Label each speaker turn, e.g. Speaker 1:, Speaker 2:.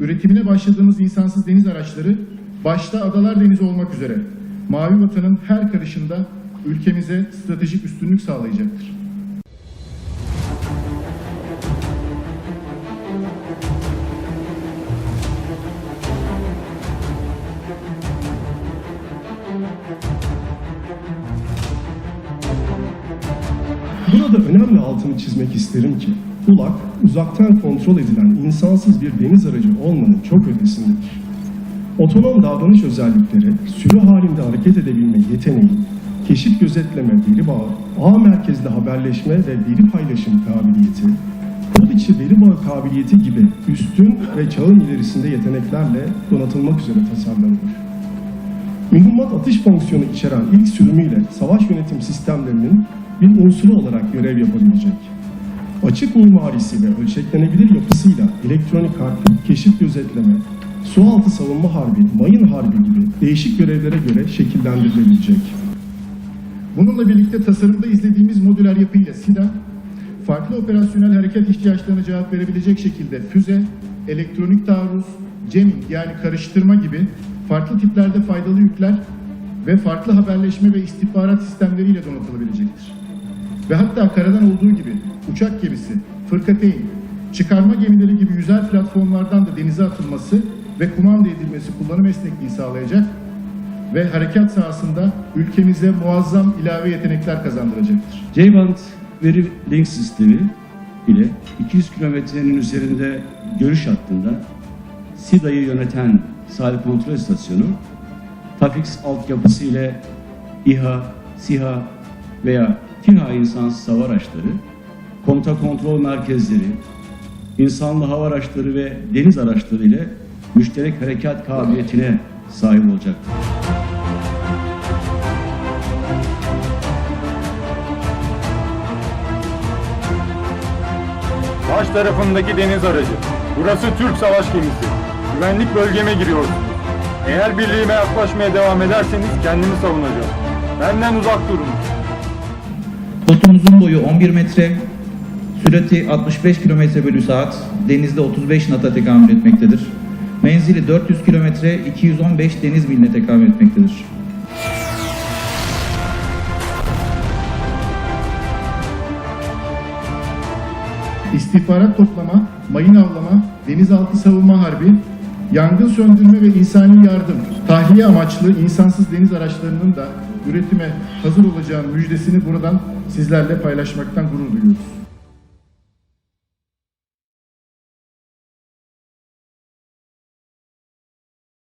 Speaker 1: üretimine başladığımız insansız deniz araçları başta Adalar Denizi olmak üzere Mavi Vatan'ın her karışında ülkemize stratejik üstünlük sağlayacaktır.
Speaker 2: Burada önemli altını çizmek isterim ki, ULAK, uzaktan kontrol edilen insansız bir deniz aracı olmanın çok ötesindedir. Otonom davranış özellikleri, sürü halinde hareket edebilme yeteneği, keşif gözetleme, veri bağı, ağ merkezli haberleşme ve veri paylaşım kabiliyeti, kod içi veri bağı kabiliyeti gibi üstün ve çağın ilerisinde yeteneklerle donatılmak üzere tasarlanıyor. Mühimmat atış fonksiyonu içeren ilk sürümüyle savaş yönetim sistemlerinin bir unsuru olarak görev yapabilecek. Açık mimarisi ve ölçeklenebilir yapısıyla elektronik harp, keşif gözetleme, sualtı savunma harbi, mayın harbi gibi değişik görevlere göre şekillendirilebilecek.
Speaker 1: Bununla birlikte tasarımda izlediğimiz modüler yapıyla SİDA, farklı operasyonel hareket ihtiyaçlarına cevap verebilecek şekilde füze, elektronik taarruz, jamming yani karıştırma gibi farklı tiplerde faydalı yükler ve farklı haberleşme ve istihbarat sistemleriyle donatılabilecektir. Ve hatta karadan olduğu gibi uçak gemisi, fırkateyn, çıkarma gemileri gibi yüzer platformlardan da denize atılması ve kumanda edilmesi kullanım esnekliği sağlayacak ve harekat sahasında ülkemize muazzam ilave yetenekler kazandıracaktır.
Speaker 3: J-Band veri link sistemi ile 200 kilometrenin üzerinde görüş hattında SİDA'yı yöneten sahil kontrol istasyonu TAFIX altyapısı ile İHA, SİHA veya TİHA insansız hava araçları, komuta kontrol merkezleri, insanlı hava araçları ve deniz araçları ile müşterek harekat kabiliyetine sahip olacaktır.
Speaker 4: Baş tarafındaki deniz aracı. Burası Türk savaş gemisi. Güvenlik bölgeme giriyorsunuz. Eğer birliğime yaklaşmaya devam ederseniz kendimi savunacağım. Benden uzak durun.
Speaker 5: Botumuzun boyu 11 metre, sürati 65 km bölü saat, denizde 35 nata tekamül etmektedir. Menzili 400 kilometre, 215 deniz miline tekamül etmektedir.
Speaker 1: İstihbarat toplama, mayın avlama, denizaltı savunma harbi, yangın söndürme ve insani yardım, tahliye amaçlı insansız deniz araçlarının da üretime hazır olacağı müjdesini buradan sizlerle paylaşmaktan gurur duyuyoruz.